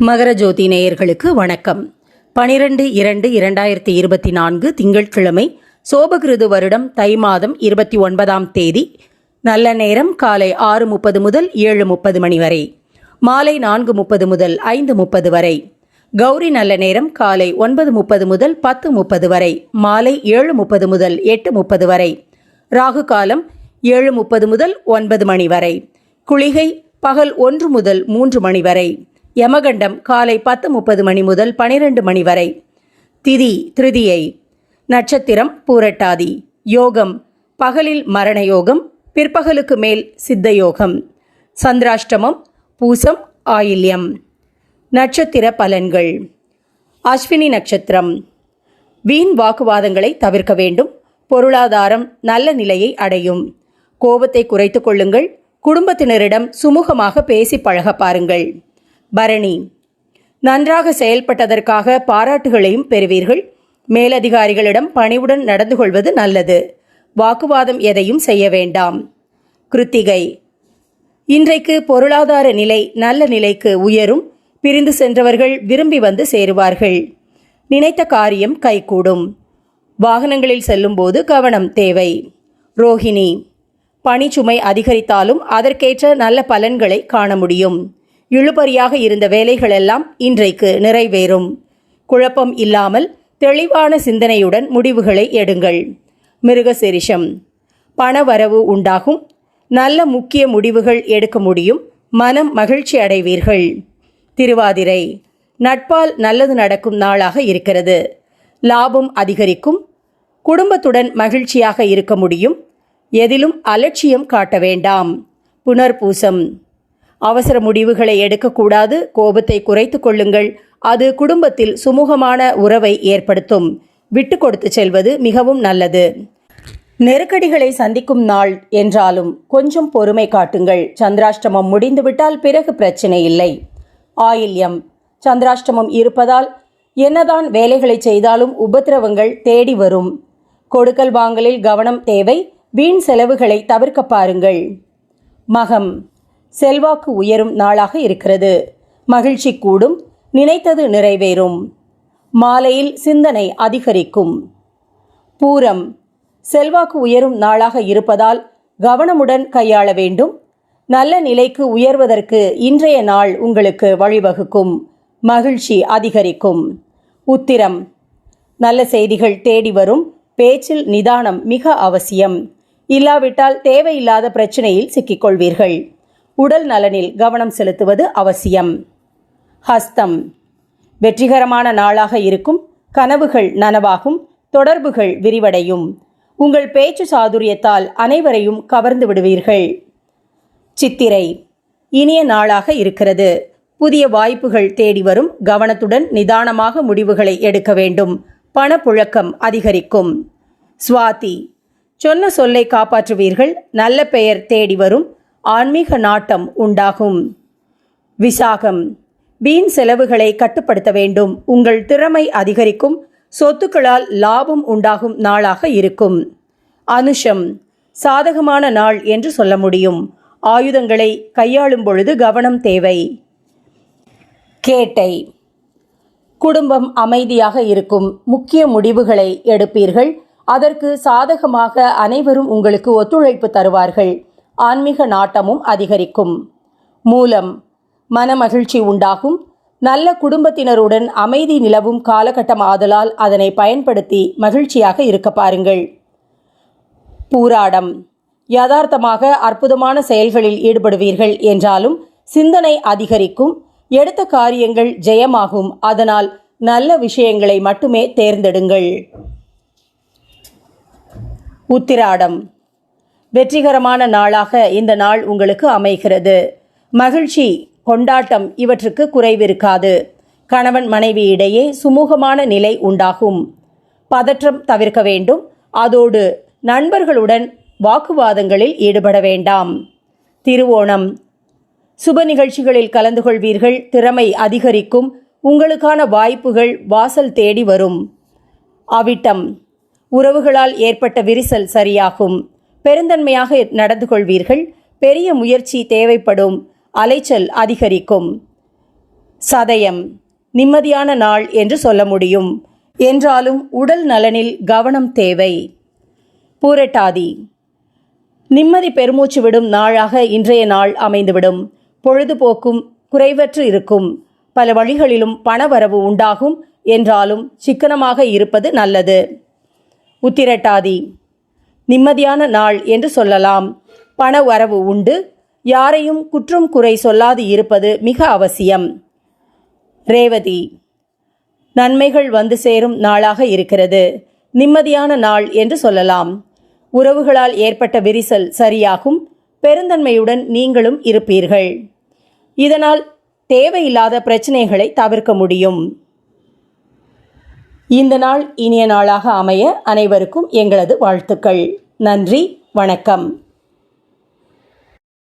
மகர ஜோதி நேயர்களுக்கு வணக்கம். பனிரெண்டு இரண்டு இரண்டாயிரத்தி இருபத்தி நான்கு திங்கட்கிழமை சோபகிருது வருடம் தை மாதம் இருபத்தி ஒன்பதாம் தேதி. நல்ல நேரம் காலை ஆறு முப்பது முதல் ஏழு முப்பது மணி வரை. மாலை நான்கு முப்பது முதல் ஐந்து முப்பது வரை. கௌரி நல்ல நேரம் காலை ஒன்பது முப்பது முதல் பத்து முப்பது வரை. மாலை ஏழு முப்பது முதல் எட்டு முப்பது வரை. ராகு காலம் ஏழு முப்பது முதல் ஒன்பது மணி வரை. குளிகை பகல் ஒன்று முதல் மூன்று மணி வரை. யமகண்டம் காலை பத்து முப்பது மணி முதல் பனிரெண்டு மணி வரை. திதி திருதியை. நட்சத்திரம் பூரட்டாதி. யோகம் பகலில் மரண யோகம் பிற்பகலுக்கு மேல் சித்த யோகம் சந்திராஷ்டமம் பூசம் ஆயில்யம். நட்சத்திர பலன்கள். அஸ்வினி நட்சத்திரம். வீண் வாக்குவாதங்களை தவிர்க்க வேண்டும். பொருளாதாரம் நல்ல நிலையை அடையும். கோபத்தை குறைத்து கொள்ளுங்கள். குடும்பத்தினரிடம் சுமூகமாக பேசி பழக பாருங்கள். பரணி. நன்றாக செயல்பட்டதற்காக பாராட்டுகளையும் பெறுவீர்கள். மேலதிகாரிகளிடம் பணிவுடன் நடந்து கொள்வது நல்லது. வாக்குவாதம் எதையும் செய்ய வேண்டாம். கிருத்திகை. இன்றைக்கு பொருளாதார நிலை நல்ல நிலைக்கு உயரும். பிரிந்து சென்றவர்கள் விரும்பி வந்து சேருவார்கள். நினைத்த காரியம் கைகூடும். வாகனங்களில் செல்லும்போது கவனம் தேவை. ரோஹிணி. பணிச்சுமை அதிகரித்தாலும் அதற்கேற்ற நல்ல பலன்களை காண முடியும். இழுபறியாக இருந்த வேலைகளெல்லாம் இன்றைக்கு நிறைவேறும். குழப்பம் இல்லாமல் தெளிவான சிந்தனையுடன் முடிவுகளை எடுங்கள். மிருகசிரிஷம். பணவரவு உண்டாகும். நல்ல முக்கிய முடிவுகள் எடுக்க முடியும். மனம் மகிழ்ச்சி அடைவீர்கள். திருவாதிரை. நட்பால் நல்லது நடக்கும் நாளாக இருக்கிறது. லாபம் அதிகரிக்கும். குடும்பத்துடன் மகிழ்ச்சியாக இருக்க முடியும். எதிலும் அலட்சியம் காட்ட வேண்டாம். புனர்பூசம். அவசர முடிவுகளை எடுக்கக்கூடாது. கோபத்தை குறைத்து கொள்ளுங்கள். அது குடும்பத்தில் சுமூகமான உறவை ஏற்படுத்தும். விட்டு கொடுத்து செல்வது மிகவும் நல்லது. நெருக்கடிகளை சந்திக்கும் நாள் என்றாலும் கொஞ்சம் பொறுமை காட்டுங்கள். சந்திராஷ்டமம் முடிந்துவிட்டால் பிறகு பிரச்சனை இல்லை. ஆயில்யம். சந்திராஷ்டமம் இருப்பதால் என்னதான் வேலைகளை செய்தாலும் உபத்திரவங்கள் தேடி வரும். கொடுக்கல் வாங்கலில் கவனம் தேவை. வீண் செலவுகளை தவிர்க்க பாருங்கள். மகம். செல்வாக்கு உயரும் நாளாக இருக்கிறது. மகிழ்ச்சி கூடும் நினைத்தது நிறைவேறும். மாலையில் சிந்தனை அதிகரிக்கும். பூரம். செல்வாக்கு உயரும் நாளாக இருப்பதால் கவனமுடன் கையாள வேண்டும். நல்ல நிலைக்கு உயர்வதற்கு இன்றைய நாள் உங்களுக்கு வழிவகுக்கும். மகிழ்ச்சி அதிகரிக்கும். உத்திரம். நல்ல செய்திகள் தேடி வரும். பேச்சில் நிதானம் மிக அவசியம். இல்லாவிட்டால் தேவையில்லாத பிரச்சனையில் சிக்கிக்கொள்வீர்கள். உடல் நலனில் கவனம் செலுத்துவது அவசியம். ஹஸ்தம். வெற்றிகரமான நாளாக இருக்கும். கனவுகள் நனவாகும். தொடர்புகள் விரிவடையும். உங்கள் பேச்சு சாதுரியத்தால் அனைவரையும் கவர்ந்து விடுவீர்கள். சித்திரை. இனிய நாளாக இருக்கிறது. புதிய வாய்ப்புகள் தேடி வரும். கவனத்துடன் நிதானமாக முடிவுகளை எடுக்க வேண்டும். பணப்புழக்கம் அதிகரிக்கும். சுவாதி. சொன்ன சொல்லை காப்பாற்றுவீர்கள். நல்ல பெயர் தேடி வரும். ஆன்மீக நாட்டம் உண்டாகும். விசாகம். வீண் செலவுகளை கட்டுப்படுத்த வேண்டும். உங்கள் திறமை அதிகரிக்கும். சொத்துக்களால் லாபம் உண்டாகும் நாளாக இருக்கும். அனுஷம். சாதகமான நாள் என்று சொல்ல முடியும். ஆயுதங்களை கையாளும் பொழுது கவனம் தேவை. கேட்டை. குடும்பம் அமைதியாக இருக்கும். முக்கிய முடிவுகளை எடுப்பீர்கள். அதற்கு சாதகமாக அனைவரும் உங்களுக்கு ஒத்துழைப்பு தருவார்கள். ஆன்மீக நாட்டமும் அதிகரிக்கும். மூலம் மனமகிழ்ச்சி உண்டாகும். நல்ல குடும்பத்தினருடன் அமைதி நிலவும் காலகட்டம் ஆதலால் அதனை பயன்படுத்தி மகிழ்ச்சியாக இருக்க பாருங்கள். பூராடம். யதார்த்தமாக அற்புதமான செயல்களில் ஈடுபடுவீர்கள் என்றாலும் சிந்தனை அதிகரிக்கும். எடுத்த காரியங்கள் ஜெயமாகும். அதனால் நல்ல விஷயங்களை மட்டுமே தேர்ந்தெடுங்கள். உத்திராடம். வெற்றிகரமான நாளாக இந்த நாள் உங்களுக்கு அமைகிறது. மகிழ்ச்சி கொண்டாட்டம் இவற்றுக்கு குறைவிருக்காது. கணவன் மனைவி இடையே சுமூகமான நிலை உண்டாகும். பதற்றம் தவிர்க்க வேண்டும். அதோடு நண்பர்களுடன் வாக்குவாதங்களில் ஈடுபட வேண்டாம். திருவோணம். சுப நிகழ்ச்சிகளில் கலந்து கொள்வீர்கள். திறமை அதிகரிக்கும். உங்களுக்கான வாய்ப்புகள் வாசல் தேடி வரும். அவிட்டம். உறவுகளால் ஏற்பட்ட விரிசல் சரியாகும். பெருந்தன்மையாக நடந்து கொள்வீர்கள். பெரிய முயற்சி தேவைப்படும். அலைச்சல் அதிகரிக்கும். சதயம். நிம்மதியான நாள் என்று சொல்ல முடியும். என்றாலும் உடல் நலனில் கவனம் தேவை. பூரட்டாதி. நிம்மதி பெருமூச்சு விடும் நாளாக இன்றைய நாள் அமைந்துவிடும். பொழுதுபோக்கும் குறைவற்று இருக்கும். பல வழிகளிலும் பணவரவு உண்டாகும். என்றாலும் சிக்கனமாக இருப்பது நல்லது. உத்திரட்டாதி. நிம்மதியான நாள் என்று சொல்லலாம். பண வரவு உண்டு. யாரையும் குற்றம் குறை சொல்லாது இருப்பது மிக அவசியம். ரேவதி நன்மைகள் வந்து சேரும் நாளாக இருக்கிறது. நிம்மதியான நாள் என்று சொல்லலாம். உறவுகளால் ஏற்பட்ட விரிசல் சரியாகும். பெருந்தன்மையுடன் நீங்களும் இருப்பீர்கள். இதனால் தேவையில்லாத பிரச்சனைகளை தவிர்க்க முடியும். இந்த நாள் இனிய நாளாக அமைய அனைவருக்கும் எங்களது வாழ்த்துக்கள். நன்றி வணக்கம்.